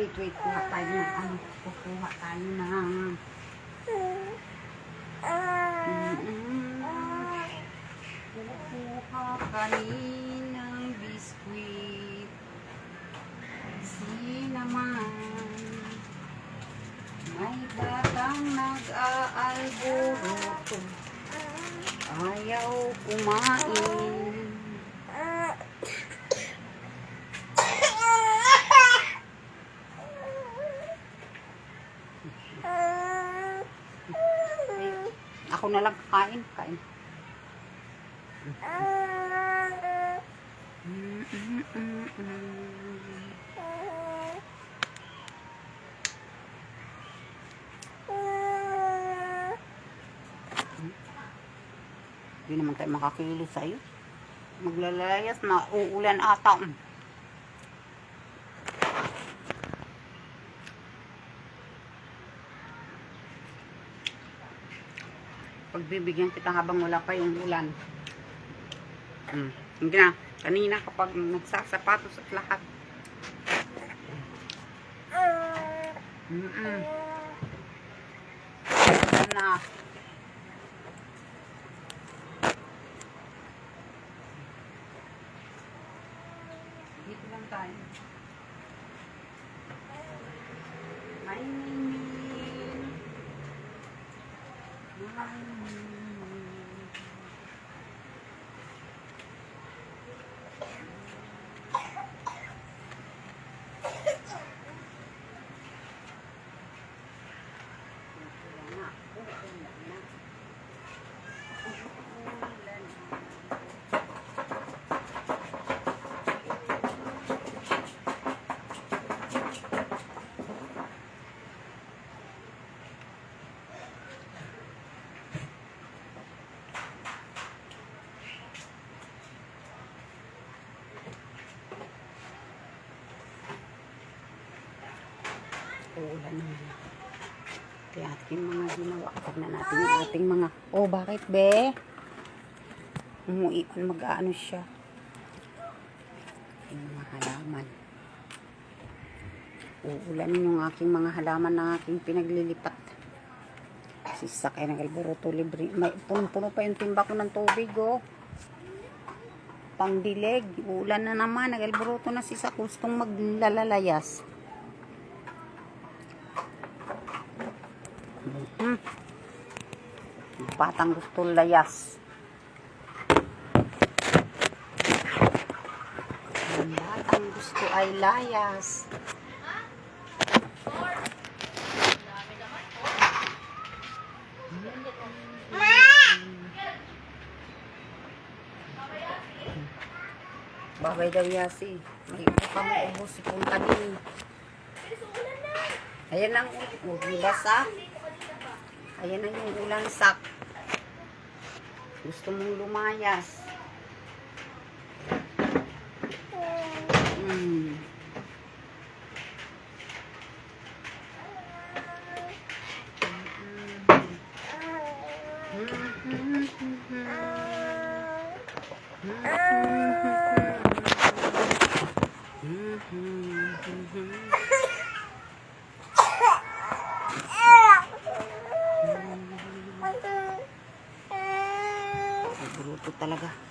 Wait, wait, kuha tayo ng ano. Kukuha tayo ng... Kukuha kaninang biskwit. Sinaman. May batang nag-aalburuto. Ayaw kumain. Ako na lang kakain. Kain. Hindi naman tayo makakilo sa'yo. Maglalayas, mauulan ata. Pagbibigyan kita habang wala pa yung ulan. Hmm. Hindi na. Kanina kapag nagsasapatos at lahat. Mm-mm. Ayan na. Dito lang tayo. Hi, Mingming. Hi, Mingming. Uulan na. Uulan na. Uulan na. Uulan naman. Kaya ating mga ginawa. Tignan natin yung ating mga... Oh, bakit be? Umuipan mag-ano siya. Ating mga halaman. Uulan yung aking mga halaman na aking pinaglilipat. Si Sakay ng Alboruto Libre. May puno-puno pa yung timba ko ng tubig, oh. Pangdilig. Uulan na naman. Nag-alboruto na si Sak. Gustong maglalalayas. Hmm. Batang gusto layas. Ang batang gusto ay layas. Babay daw yasi. May upo pa may ubo si punta din. Ayan ang ulo. Basa. Ayan na yung ulan sak. Gusto mong lumayas. Hmm. Bruto talaga.